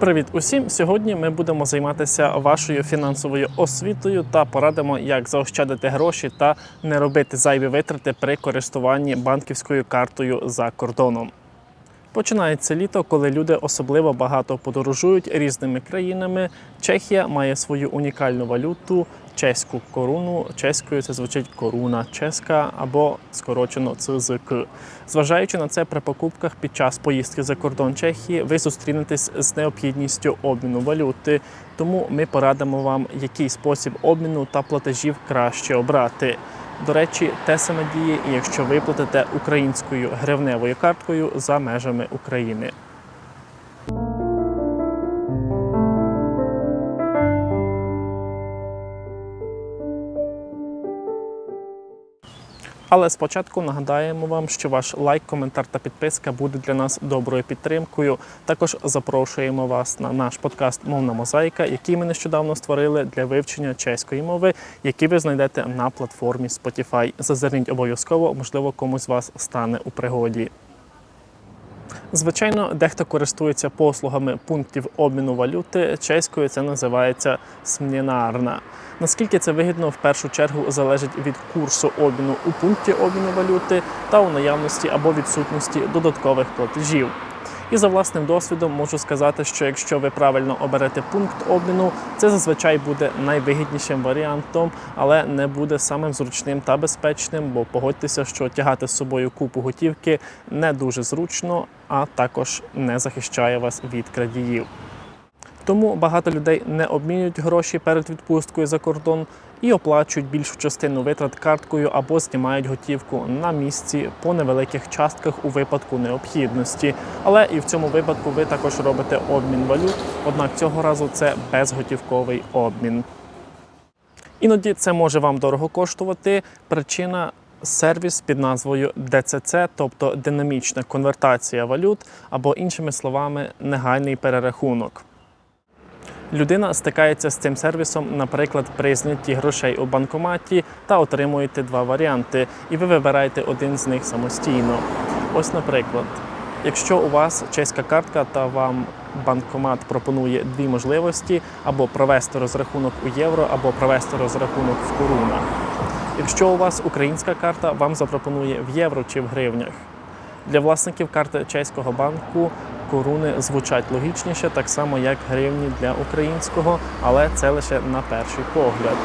Привіт усім! Сьогодні ми будемо займатися вашою фінансовою освітою та порадимо, як заощадити гроші та не робити зайві витрати при користуванні банківською картою за кордоном. Починається літо, коли люди особливо багато подорожують різними країнами. Чехія має свою унікальну валюту чеську коруну. Чеською це звучить коруна чеська або скорочено ЦЗК. Зважаючи на це, при покупках під час поїздки за кордон Чехії ви зустрінетесь з необхідністю обміну валюти. Тому ми порадимо вам, який спосіб обміну та платежів краще обрати. До речі, те саме діє, якщо ви платите українською гривневою карткою за межами України. Але спочатку нагадаємо вам, що ваш лайк, коментар та підписка буде для нас доброю підтримкою. Також запрошуємо вас на наш подкаст Мовна мозаїка, який ми нещодавно створили для вивчення чеської мови, який ви знайдете на платформі Spotify. Зазирніть обов'язково, можливо, комусь з вас стане у пригоді. Звичайно, дехто користується послугами пунктів обміну валюти. Чеською це називається смінарна. Наскільки це вигідно, в першу чергу залежить від курсу обміну у пункті обміну валюти та у наявності або відсутності додаткових платежів. І за власним досвідом можу сказати, що якщо ви правильно оберете пункт обміну, це зазвичай буде найвигіднішим варіантом, але не буде самим зручним та безпечним, бо погодьтеся, що тягати з собою купу готівки не дуже зручно, а також не захищає вас від крадіїв. Тому багато людей не обмінюють гроші перед відпусткою за кордон і оплачують більшу частину витрат карткою або знімають готівку на місці по невеликих частках у випадку необхідності. Але і в цьому випадку ви також робите обмін валют, однак цього разу це безготівковий обмін. Іноді це може вам дорого коштувати. Причина сервіс під назвою DCC, тобто динамічна конвертація валют, або іншими словами, негайний перерахунок. Людина стикається з цим сервісом, наприклад, при знятті грошей у банкоматі та отримуєте два варіанти, і ви вибираєте один з них самостійно. Ось, наприклад, якщо у вас чеська картка та вам банкомат пропонує дві можливості: або провести розрахунок у євро, або провести розрахунок в корунах. Якщо у вас українська карта, вам запропонує в євро чи в гривнях. Для власників карти чеського банку коруни звучать логічніше, так само як гривні для українського, але це лише на перший погляд.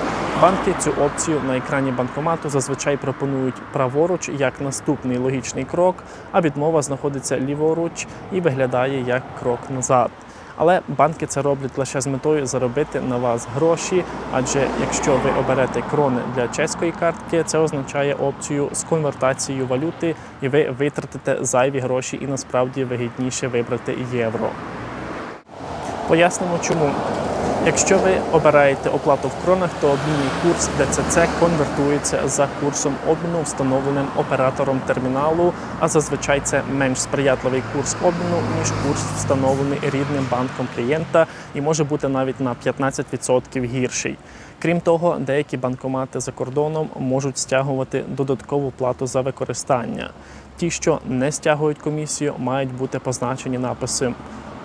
Банки цю опцію на екрані банкомату зазвичай пропонують праворуч як наступний логічний крок, а відмова знаходиться ліворуч і виглядає як крок назад. Але банки це роблять лише з метою заробити на вас гроші. Адже якщо ви оберете крони для чеської картки, це означає опцію з конвертацією валюти, і ви витратите зайві гроші, і насправді вигідніше вибрати євро. Пояснимо чому. Якщо ви обираєте оплату в кронах, то обмінний курс ДЦЦ конвертується за курсом обміну, встановленим оператором терміналу, а зазвичай це менш сприятливий курс обміну, ніж курс, встановлений рідним банком клієнта, і може бути навіть на 15% гірший. Крім того, деякі банкомати за кордоном можуть стягувати додаткову плату за використання. Ті, що не стягують комісію, мають бути позначені написи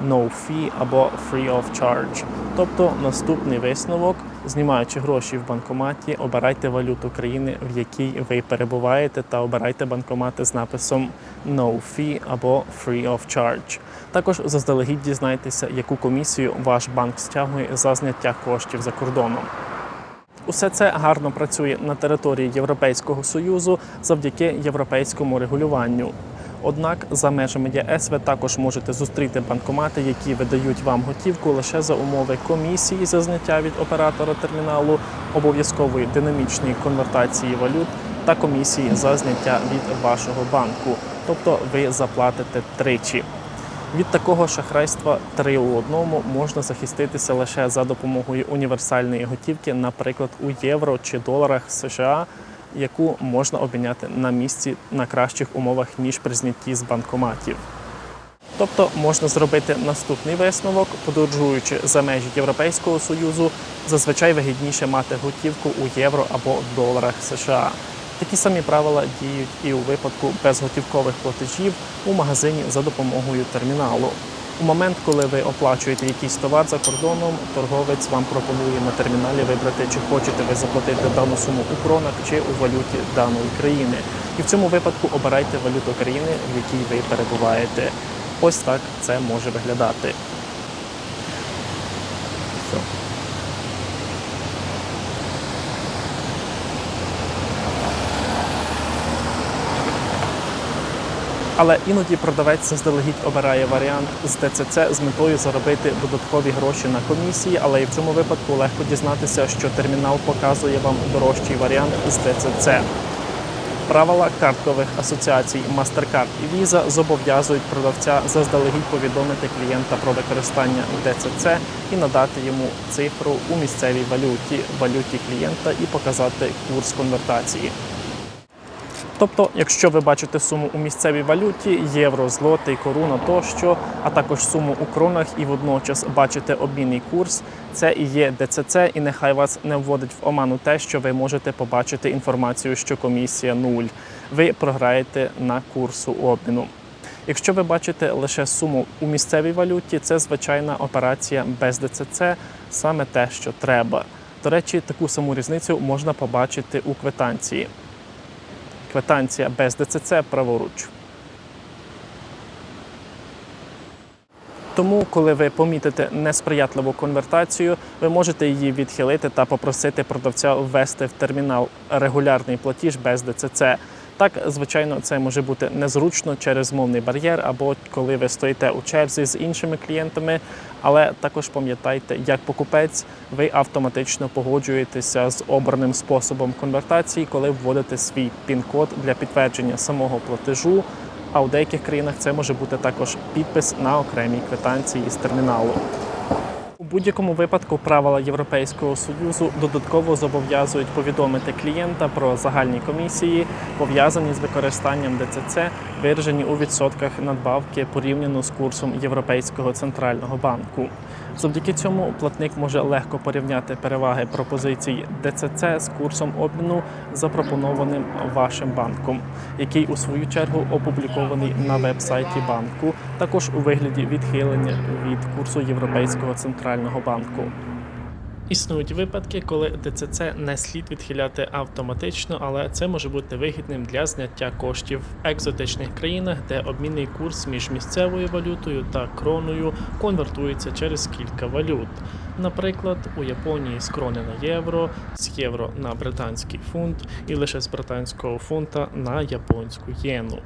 no fee або free of charge. Тобто наступний висновок, знімаючи гроші в банкоматі, обирайте валюту країни, в якій ви перебуваєте, та обирайте банкомати з написом no fee або free of charge. Також заздалегідь дізнайтеся, яку комісію ваш банк стягує за зняття коштів за кордоном. Усе це гарно працює на території Європейського союзу завдяки європейському регулюванню. Однак за межами ЄС ви також можете зустріти банкомати, які видають вам готівку лише за умови комісії за зняття від оператора терміналу, обов'язкової динамічної конвертації валют та комісії за зняття від вашого банку. Тобто ви заплатите тричі. Від такого шахрайства три у одному можна захиститися лише за допомогою універсальної готівки, наприклад, у євро чи доларах США, яку можна обміняти на місці на кращих умовах ніж при знятті з банкоматів. Тобто можна зробити наступний висновок, подорожуючи за межі Європейського союзу, зазвичай вигідніше мати готівку у євро або доларах США. Такі самі правила діють і у випадку безготівкових платежів у магазині за допомогою терміналу. У момент, коли ви оплачуєте якийсь товар за кордоном, торговець вам пропонує на терміналі вибрати, чи хочете ви заплатити дану суму у кронах чи у валюті даної країни. І в цьому випадку обирайте валюту країни, в якій ви перебуваєте. Ось так це може виглядати. Але іноді продавець заздалегідь обирає варіант з ДЦЦ з метою заробити додаткові гроші на комісії, але і в цьому випадку легко дізнатися, що термінал показує вам дорожчий варіант з ДЦЦ. Правила карткових асоціацій MasterCard і Visa зобов'язують продавця заздалегідь повідомити клієнта про використання ДЦЦ і надати йому цифру у місцевій валюті, валюті клієнта і показати курс конвертації. Тобто, якщо ви бачите суму у місцевій валюті, євро, злотий, коруна тощо, а також суму у кронах і водночас бачите обмінний курс, це і є ДЦЦ, і нехай вас не вводить в оману те, що ви можете побачити інформацію, що комісія нуль. Ви програєте на курсу обміну. Якщо ви бачите лише суму у місцевій валюті, це звичайна операція без ДЦЦ, саме те, що треба. До речі, таку саму різницю можна побачити у квитанції. Квитанція без ДЦЦ праворуч. Тому, коли ви помітите несприятливу конвертацію, ви можете її відхилити та попросити продавця ввести в термінал регулярний платіж без ДЦЦ. Так, звичайно, це може бути незручно через мовний бар'єр або коли ви стоїте у черзі з іншими клієнтами. Але також пам'ятайте, як покупець, ви автоматично погоджуєтеся з обраним способом конвертації, коли вводите свій пін-код для підтвердження самого платежу. А у деяких країнах це може бути також підпис на окремій квитанції з терміналу. Будь-якому випадку правила Європейського союзу додатково зобов'язують повідомити клієнта про загальні комісії, пов'язані з використанням ДЦЦ, виражені у відсотках надбавки порівняно з курсом Європейського центрального банку. Завдяки цьому платник може легко порівняти переваги пропозицій ДЦЦ з курсом обміну, запропонованим вашим банком, який у свою чергу опублікований на веб-сайті банку, також у вигляді відхилення від курсу Європейського центрального банку. Існують випадки, коли ДЦЦ не слід відхиляти автоматично, але це може бути вигідним для зняття коштів в екзотичних країнах, де обмінний курс між місцевою валютою та кроною конвертується через кілька валют. Наприклад, у Японії з крони на євро, з євро на британський фунт і лише з британського фунта на японську єну.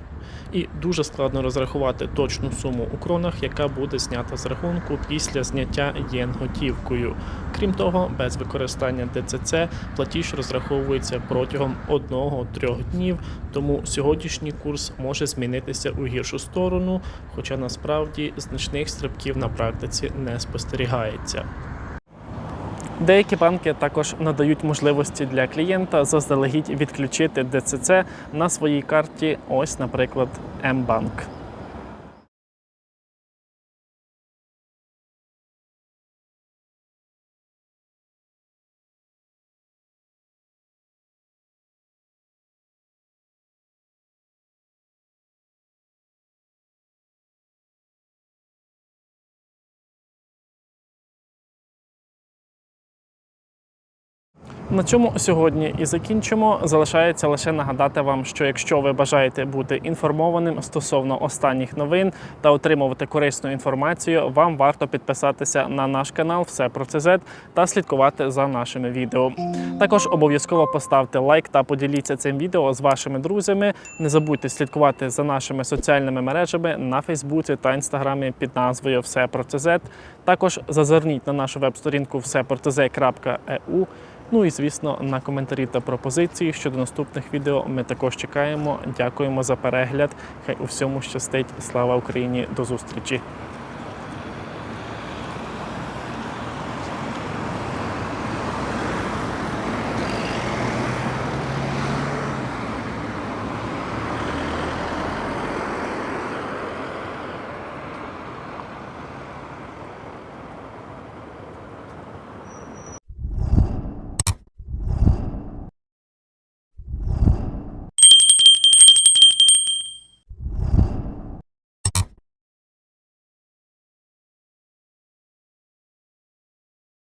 І дуже складно розрахувати точну суму у кронах, яка буде знята з рахунку після зняття єн готівкою. Крім того, без використання ДЦЦ платіж розраховується протягом 1-3 днів, тому сьогоднішній курс може змінитися у гіршу сторону, хоча насправді значних стрибків на практиці не спостерігається. Деякі банки також надають можливості для клієнта заздалегідь відключити ДЦЦ на своїй карті, ось, наприклад, М-банк. На цьому сьогодні і закінчимо. Залишається лише нагадати вам, що якщо ви бажаєте бути інформованим стосовно останніх новин та отримувати корисну інформацію, вам варто підписатися на наш канал Все про ЦЗ та слідкувати за нашими відео. Також обов'язково поставте лайк та поділіться цим відео з вашими друзями. Не забудьте слідкувати за нашими соціальними мережами на Фейсбуці та Інстаграмі під назвою Все про ЦЗ. Також зазирніть на нашу веб-сторінку всепроцз.eu. Ну і звісно, на коментарі та пропозиції щодо наступних відео ми також чекаємо. Дякуємо за перегляд. Хай у всьому щастить. Слава Україні! До зустрічі!